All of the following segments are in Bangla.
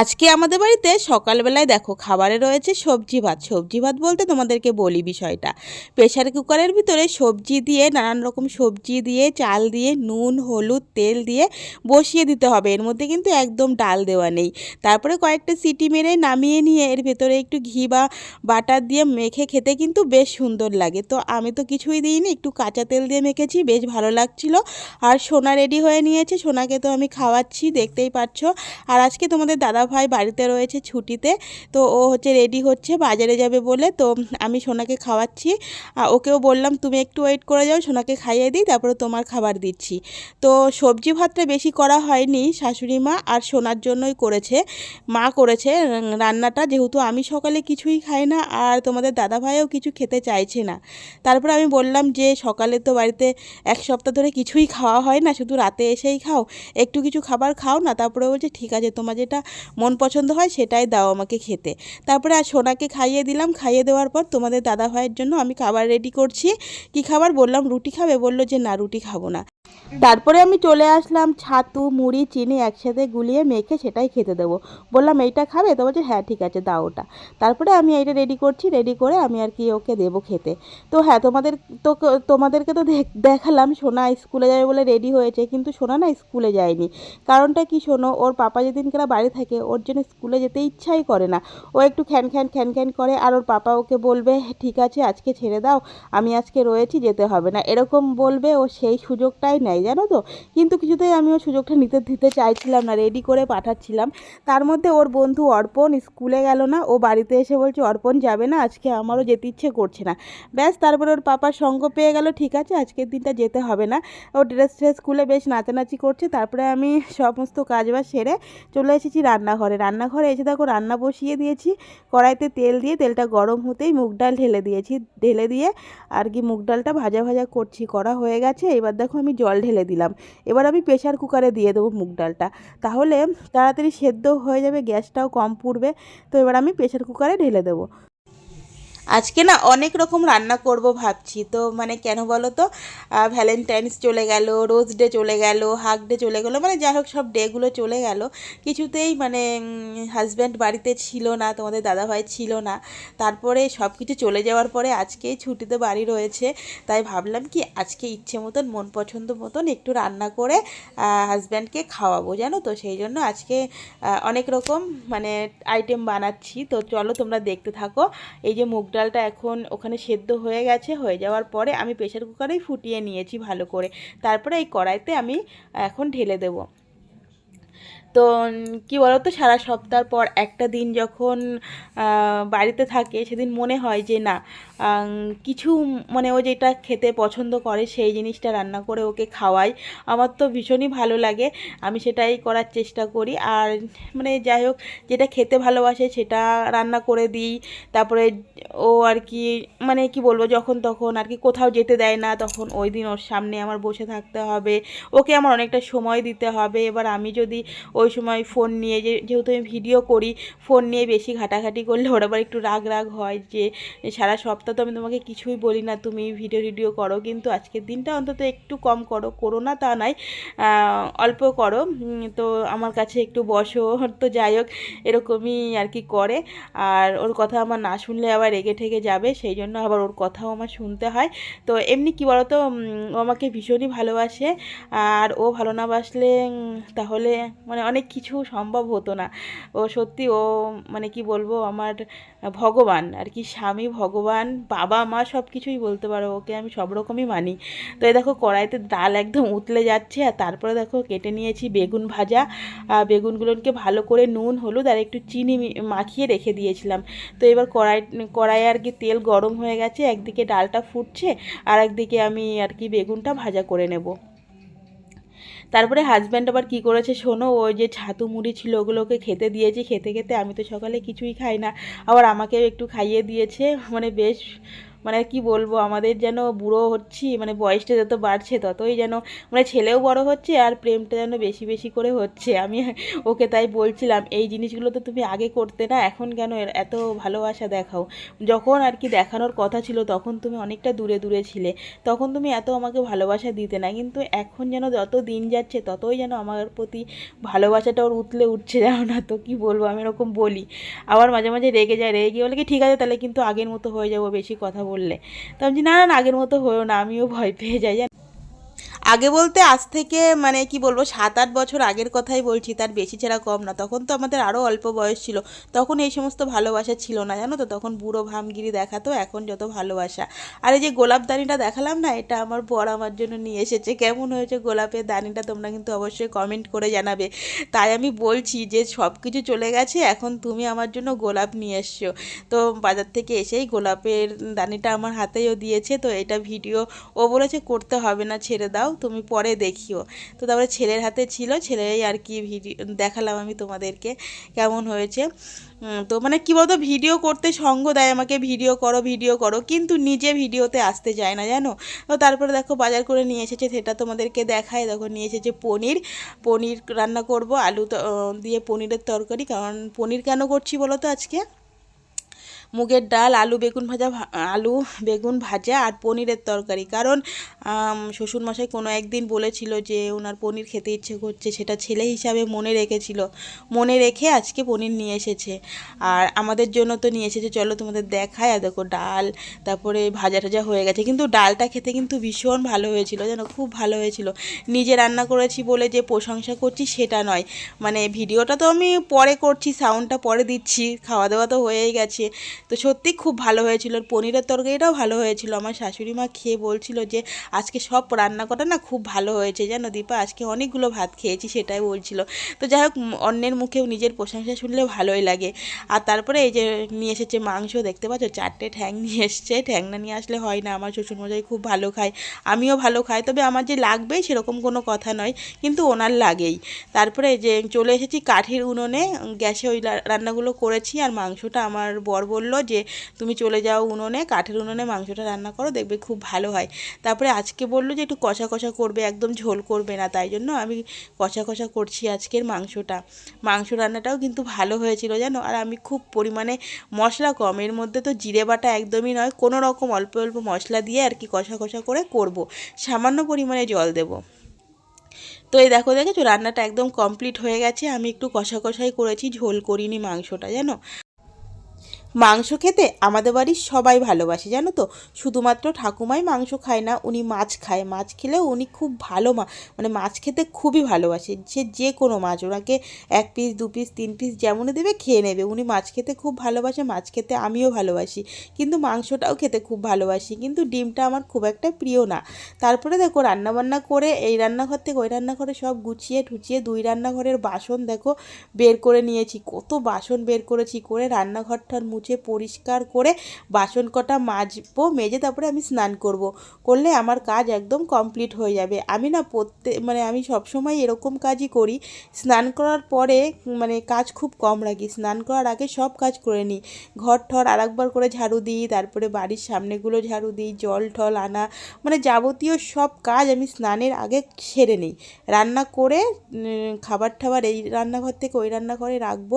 আজকে আমাদের বাড়িতে সকালবেলায় দেখো খাবারে রয়েছে সবজি ভাত। সবজি ভাত বলতে তোমাদেরকে বলি বিষয়টা। প্রেশার কুকারের ভিতরে সবজি দিয়ে, নানান রকম সবজি দিয়ে, চাল দিয়ে, নুন, হলুদ, তেল দিয়ে বসিয়ে দিতে হবে। এর মধ্যে কিন্তু একদম ডাল দেওয়া নেই। তারপরে কয়েকটা সিটি মেরে নামিয়ে নিয়ে এর ভেতরে একটু ঘি বা বাটার দিয়ে মেখে খেতে কিন্তু বেশ সুন্দর লাগে। তো আমি তো কিছুই দিইনি, একটু কাঁচা তেল দিয়ে মেখেছি, বেশ ভালো লাগছিল। আর সোনা রেডি হয়ে নিয়েছে, সোনাকে তো আমি খাওয়াচ্ছি, দেখতেই পাচ্ছ। আর আজকে তোমাদের দাদা ভাই বাড়িতে রয়েছে ছুটিতে, তো ও হচ্ছে রেডি হচ্ছে, বাজারে যাবে বলে, তো আমি সোনাকে খাওয়াচ্ছি। ওকেও বললাম, তুমি একটু ওয়েট করে যাও, সোনাকে খাইয়ে দিই, তারপরে তোমার খাবার দিচ্ছি। তো সবজি ভাতটা বেশি করা হয়নি শাশুড়ি মা, আর সোনার জন্যই করেছে, মা করেছে রান্নাটা, যেহেতু আমি সকালে কিছুই খাই না, আর তোমাদের দাদা ভাইও কিছু খেতে চাইছে না। তারপর আমি বললাম যে, সকালে তো বাড়িতে এক সপ্তাহ ধরে কিছুই খাওয়া হয় না, শুধু রাতে এসেই খাও, একটু কিছু খাবার খাও না। তারপরে বলছে, ঠিক আছে, তোমার যেটা মন পছন্দ হয় সেটাই দাও আমাকে খেতে। তারপরে আর সোনাকে খাইয়ে দিলাম, খাইয়ে দেওয়ার পর তোমাদের দাদা ভাইয়ের জন্য আমি খাবার রেডি করছি। কি খাবার? বললাম রুটি খাবে, বলল যে না, রুটি খাব না। তারপরে আমি চলে আসলাম ছাতু মুড়ি চিনি একসাথে গুলিয়ে মেখে সেটাই খেতে দেবো। বললাম এইটা খাবে? তো বলছে হ্যাঁ ঠিক আছে দাও ওটা। তারপরে আমি এইটা রেডি করছি রেডি করে আমি আর কি ওকে দেবো খেতে। তো হ্যাঁ তোমাদের তো তোমাদেরকে তো দেখ- দেখালাম সোনা স্কুলে যাবে বলে রেডি হয়েছে কিন্তু সোনা না স্কুলে যায়নি। কারণটা কি শোনো ওর পাপা যেদিনকার বাড়ি থাকে ওর জন্য স্কুলে যেতে ইচ্ছাই করে না। ও একটু খ্যান খ্যান খ্যান খ্যান করে আর ওর পাপা ওকে বলবে "হ্যাঁ, ঠিক আছে আজকে ছেড়ে দাও আমি আজকে রয়েছি যেতে হবে না। এরকম বলবে ও সেই সুযোগটাই নেয় জানো তো? কিন্তু কিছুতেই আমি ওর সুযোগটা নিতে, দিতে চাইছিলাম না রেডি করে পাঠাচ্ছিলাম। তার মধ্যে ওর বন্ধু অর্পণ স্কুলে গেল না, ও বাড়িতে এসে বলছে, অর্পণ যাবে না, আজকে আমারও যেতে ইচ্ছে করছে না। ব্যাস, তারপরে ওর পাপার সঙ্গ পেয়ে গেল, ঠিক আছে, আজকের দিনটা যেতে হবে না। ও ড্রেস ট্রেস খুলে বেশ নাচানাচি করছে, তারপরে আমি সমস্ত কাজবাজ সেরে চলে এসেছি রান্নাঘরে। রান্নাঘরে এসে দেখো, রান্না বসিয়ে দিয়েছি, কড়াইতে তেল দিয়ে তেলটা গরম হতেই মুগ ডাল ঢেলে দিয়েছি, ঢেলে দিয়ে আর কি মুগ ডালটা ভাজা ভাজা করছি, করা হয়ে গেছে। এবার দেখো আমি জল ঢেলে দিলাম। এবার আমি প্রেশার কুকারে দিয়ে দেবো মুগ ডালটা। তাহলে তাড়াতাড়ি সেদ্ধ হয়ে যাবে, গ্যাসটাও কম পুড়বে। তো এবার আমি প্রেশার কুকারে ঢেলে দেবো। আজকে না অনেক রকম রান্না করব ভাবছি। তো মানে কেন বলো তো ভ্যালেন্টাইন্স চলে গেল রোজ ডে চলে গেল হাগ ডে চলে গেলো মানে যাই হোক সব ডেগুলো চলে গেল। কিছুতেই মানে হাজব্যান্ড বাড়িতে ছিল না, তোমাদের দাদাভাই ছিল না। তারপরে সব কিছু চলে যাওয়ার পরে আজকেই ছুটিতে বাড়ি রয়েছে। তাই ভাবলাম কি আজকে ইচ্ছে মতন, মন পছন্দ মতন একটু রান্না করে হাজব্যান্ডকে খাওয়াবো, জানো তো? সেই জন্য আজকে অনেক রকম মানে আইটেম বানাচ্ছি। তো চলো তোমরা দেখতে থাকো। এই যে মুগ ডালটা এখন ওখানে সেদ্ধ হয়ে গেছে, হয়ে যাওয়ার পরে আমি প্রেশার কুকারেই ফুটিয়ে নিয়েছি ভালো করে। তারপরে এই কড়াইতে আমি এখন ঢেলে দেবো। তো কি বলো তো সারা সপ্তাহ পর একটা দিন যখন বাড়িতে থাকে, সেদিন মনে হয় যে না কিছু মানে ও যেটা খেতে পছন্দ করে সেই জিনিসটা রান্না করে ওকে খাওয়াই। আমার তো ভীষণই ভালো লাগে, আমি সেটাই করার চেষ্টা করি। আর মানে যাই হোক, যেটা খেতে ভালোবাসে সেটা রান্না করে দিই। তারপরে ও আর কি মানে কি বলব, যখন তখন আর কি কোথাও যেতে দেয় না, তখন ওই দিন ওর সামনে আমার বসে থাকতে হবে। ওকে আমার অনেকটা সময় দিতে হবে। এবার আমি যদি ওই সময় ফোন নিয়ে যে যেহেতু আমি ভিডিও করি ফোন নিয়ে বেশি ঘাটাঘাটি করলে ওর আবার একটু রাগ রাগ হয় যে সারা সপ্তাহ তো আমি তোমাকে কিছুই বলি না তুমি ভিডিও ভিডিও করো কিন্তু আজকের দিনটা অন্তত একটু কম করো করো না তা আহ, অল্প করো তো আমার কাছে একটু বসো তো যাই হোক এরকমই আর কি করে আর ওর কথা আমার না শুনলে আবার রেগে ঠেগে যাবে সেই জন্য আবার ওর কথাও আমার শুনতে হয় তো এমনি কি বলো তো ও আমাকে ভীষণই ভালোবাসে আর ও ভালো না বাসলে তাহলে মানে অনেক কিছু সম্ভব হতো না। ও সত্যি ও মানে কি বলব, আমার ভগবান, আর কি স্বামী, ভগবান, বাবা, মা সব কিছুই বলতে পারো, ওকে আমি সব রকমই মানি। তো এই দেখো কড়াইতে ডাল একদম উতলে যাচ্ছে, আর তারপরে দেখো কেটে নিয়েছি বেগুন ভাজা। বেগুনগুলোকে ভালো করে নুন, হলুদ, আর একটু চিনি মাখিয়ে রেখে দিয়েছিলাম। তো এবার কড়াই কড়াইয়ে আর কি তেল গরম হয়ে গেছে, একদিকে ডালটা ফুটছে, আর একদিকে আমি আর কি বেগুনটা ভাজা করে নেব। তারপরে হাজব্যান্ড আবার কি করেছে শোনো, ওই যে ছাতু মুড়ি ছিল ওগুলোকে খেতে দিয়েছি, খেতে খেতে আমি তো সকালে কিছুই খাই না। আবার আমাকে একটু খাইয়ে দিয়েছে মানে বেশ মানে কি বলব, আমাদের যেন বুড়ো হচ্ছি মানে বয়সটা যত বাড়ছে ততই যেন মানে ছেলেও বড় হচ্ছে আর প্রেমটা যেন বেশি বেশি করে হচ্ছে। আমি ওকে তাই বলছিলাম, এই জিনিসগুলো তো তুমি আগে করতে না, এখন কেন এত ভালোবাসা দেখাও? যখন আর কি দেখানোর কথা ছিল, তখন তুমি অনেকটা দূরে দূরে ছিলে, তখন তুমি এত আমাকে ভালোবাসা দিতে না, কিন্তু এখন যেন যত দিন যাচ্ছে, ততই যেন আমার প্রতি ভালোবাসাটা ওর উতলে উঠছে, জানো না তো কি বলব, আমি এরকম বলি। আবার মাঝে মাঝে রেগে যায়, রেগে গিয়ে বলে কি, ঠিক আছে, তাহলে কিন্তু আগের মতো হয়ে যাব, বেশি কথা বললে। তো আমি না না আগের মতো হয়েও না আমিও ভয় পেয়ে যাই। আগে বলতে আজ থেকে মানে কি বলব সাত আট বছর আগের কথাই বলছি, তার বেশি ছাড়া কম না। তখন তো আমাদের আরও অল্প বয়স ছিল। তখন এই সমস্ত ভালোবাসা ছিল না, জানো তো? তখন বুড়ো ভামগিরি দেখাতো, এখন যত ভালোবাসা। আর এই যে গোলাপ দানিটা দেখালাম না, এটা আমার বর আমার জন্য নিয়ে এসেছে। কেমন হয়েছে গোলাপের দানিটা তোমরা কিন্তু অবশ্যই কমেন্ট করে জানাবে। তাই আমি বলছি যে সব কিছু চলে গেছে, এখন তুমি আমার জন্য গোলাপ নিয়ে এসছো। তো বাজার থেকে এসেই গোলাপের দানিটা আমার হাতেও দিয়েছে, তো এটা ভিডিও ও বলেছে, করতে হবে না, ছেড়ে দাও। তুমি পরে দেখিও। তো তারপরে ছেলের হাতে ছিল ছেলেই আর কি ভিডিও দেখালাম আমি তোমাদেরকে কেমন হয়েছে। তো মানে কী বলতো, ভিডিও করতে সঙ্গ দেয় আমাকে, ভিডিও করো ভিডিও করো, কিন্তু নিজে ভিডিওতে আসতে যায় না, জানো? তো তারপরে দেখো বাজার করে নিয়ে এসেছে, সেটা তোমাদেরকে দেখায় দেখো নিয়ে এসেছে পনির পনির রান্না করব, আলু দিয়ে পনিরের তরকারি, কারণ পনির কেন করছি বলো তো আজকে? মুগের ডাল, আলু বেগুন ভাজা আলু বেগুন ভাজা আর পনিরের তরকারি। কারণ শ্বশুরমশাই কোনো একদিন বলেছিল যে ওনার পনির খেতে ইচ্ছে করছে, সেটা ছেলে হিসাবে মনে রেখেছিল। মনে রেখে আজকে পনির নিয়ে এসেছে। আর আমাদের জন্য তো নিয়ে এসেছে, চলো তোমাদের দেখায় আর দেখো ডাল, তারপরে ভাজা টাজা হয়ে গেছে। কিন্তু ডালটা খেতে কিন্তু ভীষণ ভালো হয়েছিল, যেন খুব ভালো হয়েছিল। নিজে রান্না করেছি বলে যে প্রশংসা করছি, সেটা নয়। মানে ভিডিওটা তো আমি পরে করছি সাউন্ডটা পরে দিচ্ছি, খাওয়া দাওয়া তো হয়েই গেছে। তো সত্যি খুব ভালো হয়েছিল। পনিরের তরকারিটাও ভালো হয়েছিল। আমার শাশুড়ি মা খেয়ে বলছিল যে, আজকে সব রান্না করা না খুব ভালো হয়েছে জানো দীপা? আজকে অনেকগুলো ভাত খেয়েছি, সেটাই বলছিল। তো যাই হোক অন্যের মুখেও নিজের প্রশংসা শুনলে ভালোই লাগে। আর তারপরে এই যে নিয়ে এসেছে মাংস, দেখতে পাচ্ছ? চারটে ঠ্যাং নিয়ে এসছে। ঠ্যাং না নিয়ে আসলে হয় না। আমার শ্বশুরমশাই খুব ভালো খায়। আমিও ভালো খাই। তবে আমার যে লাগবে সেরকম কোনো কথা নয়। কিন্তু ওনার লাগেই। তারপরে যে চলে এসেছি কাঠের উনুনে। গ্যাসে ওই রান্নাগুলো করেছি। আর মাংসটা আমার বর বলল যে তুমি চলে যাও উনুনে, কাঠের উনুনে মাংসটা রান্না করো, দেখবে খুব ভালো হয়। তারপরে আজকে বলল যে একটু কষা কষা করবে, একদম ঝোল করবে না, তাই জন্য আমি কষা কষা করছি আজকের মাংসটা। মাংস রান্নাটাও কিন্তু ভালো হয়েছিল জানো? আর আমি খুব পরিমাণে মশলা কম, এর মধ্যে তো জিরে বাটা একদমই নয়, কোনো রকম অল্প অল্প মশলা দিয়ে আর কি কষা কষা করে করব। সামান্য পরিমাণে জল দেবো। তো এই দেখো, দেখেছ? রান্নাটা একদম কমপ্লিট হয়ে গেছে, আমি একটু কষা কষাই করেছি, ঝোল করিনি মাংসটা, জানো? মাংস খেতে আমাদের বাড়ির সবাই ভালোবাসে, জানো তো? শুধুমাত্র ঠাকুমাই মাংস খায় না, উনি মাছ খায়। মাছ খেলেও উনি খুব ভালো মা মানে মাছ খেতে খুবই ভালোবাসে। সে যে কোনো মাছ, ওনাকে এক পিস দু পিস তিন পিস যেমনই দেবে, খেয়ে নেবে। উনি মাছ খেতে খুব ভালোবাসে, মাছ খেতে আমিও ভালোবাসি। কিন্তু মাংসটাও খেতে খুব ভালোবাসি। কিন্তু ডিমটা আমার খুব একটা প্রিয় না। তারপরে দেখো, রান্নাবান্না করে এই রান্নাঘর থেকে ওই রান্নাঘরে সব গুছিয়ে ঠুচিয়ে দুই রান্নাঘরের বাসন দেখো বের করে নিয়েছি। কত বাসন বের করেছি, করে রান্নাঘরটার মুছে পরিষ্কার করে বাসন কটা মাজবো, মেজে তারপরে আমি স্নান করব। করলে আমার কাজ একদম কমপ্লিট হয়ে যাবে। আমি না প্রত্যেক মানে আমি সবসময় এরকম কাজই করি। স্নান করার পরে মানে কাজ খুব কম রাখি। স্নান করার আগে সব কাজ করে নিই। ঘর ঠর আরেকবার করে ঝাড়ু দিই, তারপরে বাড়ির সামনেগুলো ঝাড়ু দিই, জল ঠল আনা মানে যাবতীয় সব কাজ আমি স্নানের আগে সেরে নিই। রান্না করে খাবার টাবার এই রান্নাঘর থেকে ওই রান্নাঘরে রাখব।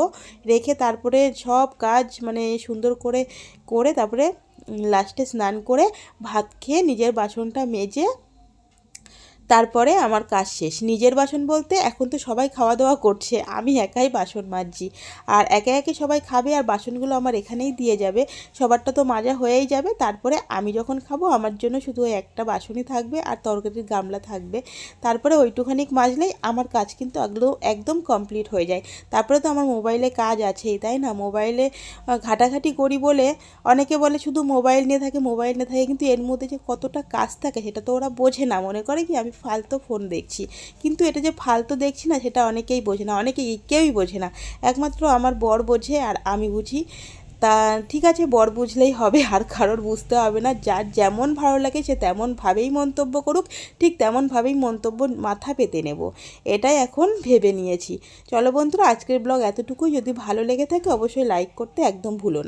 রেখে তারপরে সব কাজ মানে সুন্দর করে করে তারপরে লাস্টে স্নান করে ভাত খেয়ে নিজের বাসনটা মেজে তারপরে আমার কাজ শেষ। নিজের বাসন বলতে এখন তো সবাই খাওয়া দাওয়া করছে, আমি একাই বাসন মাজছি। আর একে একে সবাই খাবে আর বাসনগুলো আমার এখানেই দিয়ে যাবে, সবারটা তো মাজা হয়েই যাবে, তারপরে আমি যখন খাব, আমার জন্য শুধু ওই একটা বাসনই থাকবে আর তরকারির গামলা থাকবে। তারপরে ওইটুখানিক মাজলেই আমার কাজ কিন্তু একদম একদম কমপ্লিট হয়ে যায়। তারপরে তো আমার মোবাইলে কাজ আছেই, তাই না? মোবাইলে ঘাটাঘাটি করি বলে অনেকে বলে শুধু মোবাইল নিয়ে থাকে, মোবাইল নিয়ে থাকে, কিন্তু এর মধ্যে যে কতটা কাজ থাকে সেটা তো ওরা বোঝে না। মনে করে কি আমি ফালতু ফোন দেখছি। কিন্তু এটা যে ফালতু দেখছি না, সেটা অনেকেই বোঝে না, অনেকেই কেউই বোঝে না। একমাত্র আমার বর বোঝে আর আমি বুঝি। তা ঠিক আছে, বর বুঝলেই হবে, আর কারোর বুঝতে হবে না। যার যেমন ভালো লাগে, সে তেমনভাবেই মন্তব্য করুক, ঠিক তেমনভাবেই মন্তব্য মাথা পেতে নেব। এটাই এখন ভেবে নিয়েছি। চলো বন্ধুরা, আজকের ব্লগ এতটুকুই। যদি ভালো লেগে থাকে, অবশ্যই লাইক করতে একদম ভুলো না।